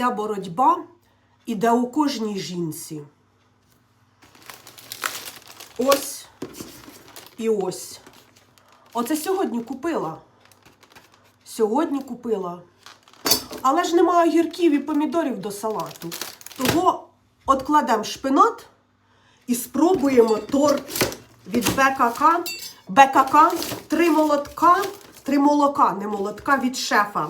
ця боротьба іде у кожній жінці. Ось і ось. Оце сьогодні купила. Сьогодні купила. Але ж немає огірків і помідорів до салату. Того откладемо шпинат і спробуємо торт від БКК. БКК три молотка, три молока, не молотка від шефа.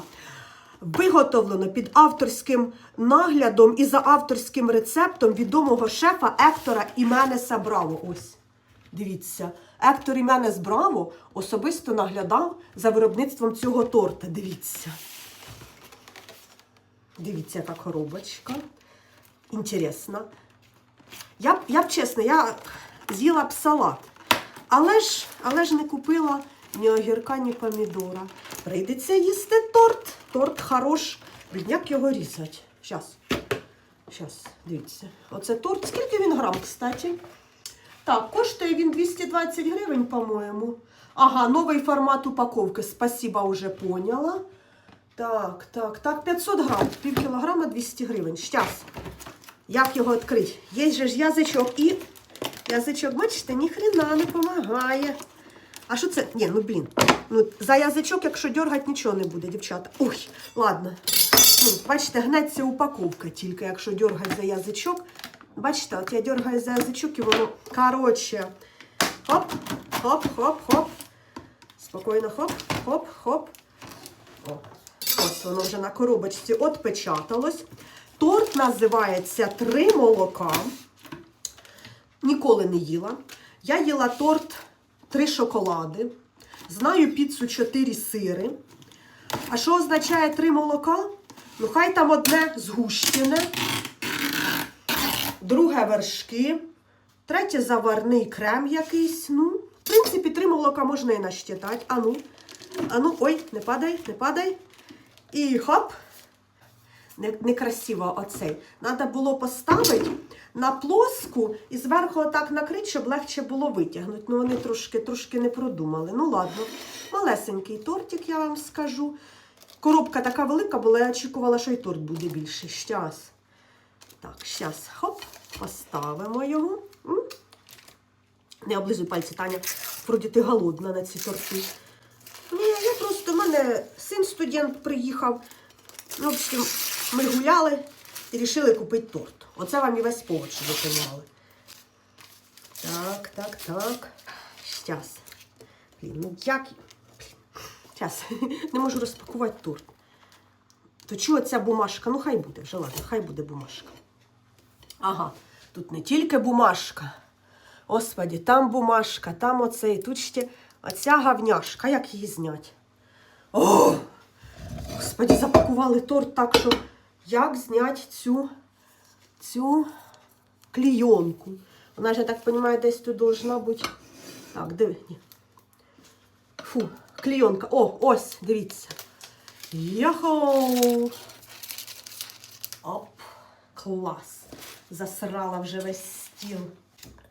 Виготовлено під авторським наглядом і за авторським рецептом відомого шефа Ектора Іменеса Браво. Ось. Дивіться, Ектор Іменес Браво особисто наглядав за виробництвом цього торта. Дивіться. Дивіться, яка коробочка. Інтересна. Я, б- я чесно, я з'їла б салат. Але ж, але ж не купила ні огірка, ні помідора. Прийдеться їсти торт. Торт хорош. Блін, як його різати? Щас. Щас, дивіться. Оце торт. Скільки він грам, кстати? Так, коштує він 220 гривень, по-моєму. Ага, новий формат упаковки. Спасибо, уже поняла. Так, так, так, 500 грам. Пів кілограма 200 гривень. Щас. Як його відкрити? Є же ж язичок і. Язичок, бачите, ніхрена не допомагає. А що це? Ні, ну блін. Ну, за язичок, якщо дергати, нічого не буде, дівчата. Ой, ладно. Ну, бачите, гнеться упаковка тільки, якщо дергати за язичок. Бачите, от я дергаю за язичок і воно. Коротше. Хоп, хоп, хоп, хоп. Спокійно, хоп, хоп, хоп. О, ось воно вже на коробочці отпечаталось. Торт називається Три молока. Ніколи не їла. Я їла торт три шоколади. Знаю піцу чотири сири. А що означає три молока? Ну, хай там одне згущене, друге вершки, третє заварний крем якийсь. Ну, в принципі, три молока можна і нащитати. Ану, ану, ой, не падай, не падай. І хоп. Не- Некрасиво оцей. Треба було поставити на плоску і зверху отак накрити, щоб легше було витягнути. Ну, вони трошки, трошки не продумали. Ну, ладно. Малесенький тортик, я вам скажу. Коробка така велика була, я очікувала, що і торт буде більший. Щас. Так, щас, хоп, поставимо його. Не облизуй пальці, Таня. Вроді ти голодна на ці торти. Ні, я просто, в мене син студент приїхав. Ну, в общем, ми гуляли і вирішили купити торт. Оце вам і весь повод, щоб ви розуміли. Так, так, так. Щас. Блін, ну як. Щас. Не можу розпакувати торт. То чого ця бумажка? Ну, хай буде вже, ладно, хай буде бумажка. Ага, тут не тільки бумажка. Господі, там бумажка, там оцей, тут ще оця гавняшка. Як її зняти? О! Господі, запакували торт так, що як зняти цю, цю клійонку. Вона ж, я так розумію, десь тут должна бути. Так, диви. Фу, клійонка. О, ось, дивіться. Йохоу! Оп, клас. Засрала вже весь стіл.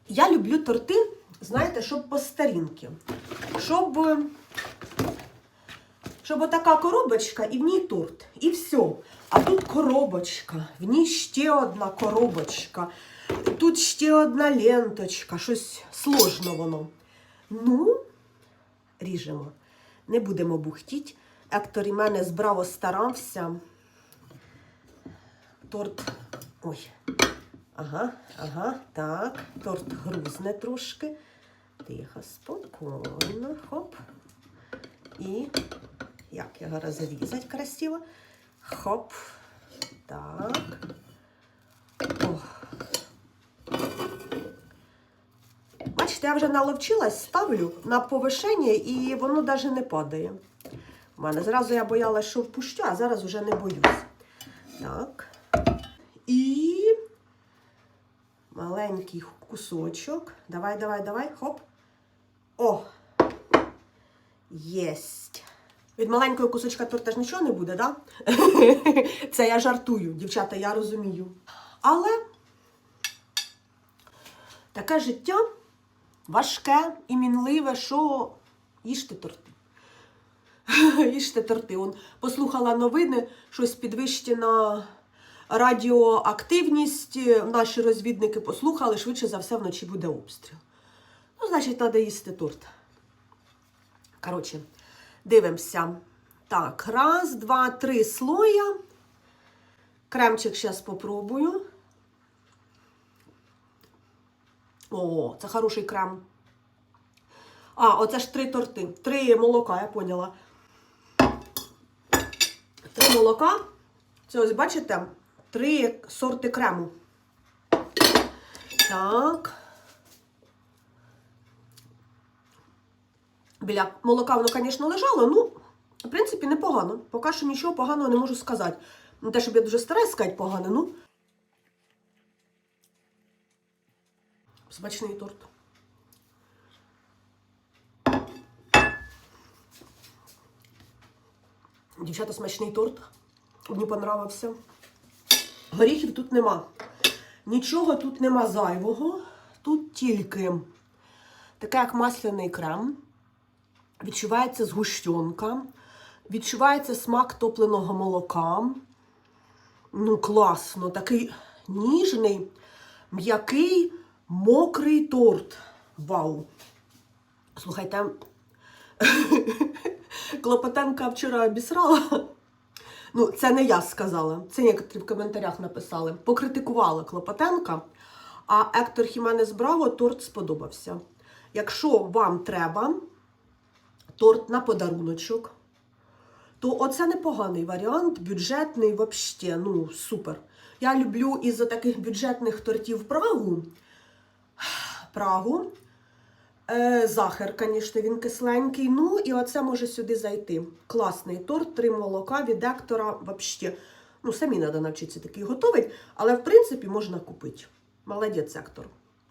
Я люблю торти, знаєте, щоб по старінки. Щоб. Щоб отака коробочка і в ній торт. І все. А тут коробочка, в ній ще одна коробочка, тут ще одна ленточка, щось сложно воно. Ну, ріжемо. Не будемо бухтіть. Ектор і мене збраво старався. Торт. Ой. Ага, ага, так. Торт грузне трошки. Тихо, спокійно. Хоп. І як його розрізати красиво. Хоп. Так. О. Бачите, я вже наловчилась, ставлю на повишення і воно навіть не падає. У мене зразу я боялась, що впущу, а зараз вже не боюсь. Так. І маленький кусочок. Давай, давай, давай. Хоп. О! Єсть. Від маленького кусочка торта ж нічого не буде, да? Це я жартую, дівчата, я розумію. Але таке життя важке і мінливе, що їжте торти. Їжте торти. Он послухала новини, щось підвищена радіоактивність. Наші розвідники послухали, швидше за все вночі буде обстріл. Ну, значить, треба їсти торт. Коротше, дивимося. Так, раз, два, три слоя. Кремчик зараз попробую. О, це хороший крем. А, оце ж три торти. Три молока, я поняла. Три молока. Це ось, бачите, три сорти крему. Так. Біля молока воно, звісно, лежало, ну, в принципі, непогано. Поки що нічого поганого не можу сказати. Не те, щоб я дуже стараюсь сказати погано, ну. Смачний торт. Дівчата, смачний торт. Мені понравився. Горіхів тут нема. Нічого тут нема зайвого. Тут тільки таке, як масляний крем. Відчувається згущенка. Відчувається смак топленого молока. Ну, класно, такий ніжний, м'який, мокрий торт. Вау! Слухайте, Клопотенка вчора обісрала. Ну, це не я сказала. Це некоторі в коментарях написали. Покритикувала Клопотенка, а Ектор Хіменес Браво торт сподобався. Якщо вам треба торт на подаруночок, то оце непоганий варіант, бюджетний взагалі, ну, супер. Я люблю із таких бюджетних тортів Прагу. Прагу. Е, Захар, звісно, він кисленький. Ну, і оце може сюди зайти. Класний торт, три молока від Ектора. Взагалі, ну, самі треба навчитися такий готувати, але в принципі можна купити. Молодець, Ектор.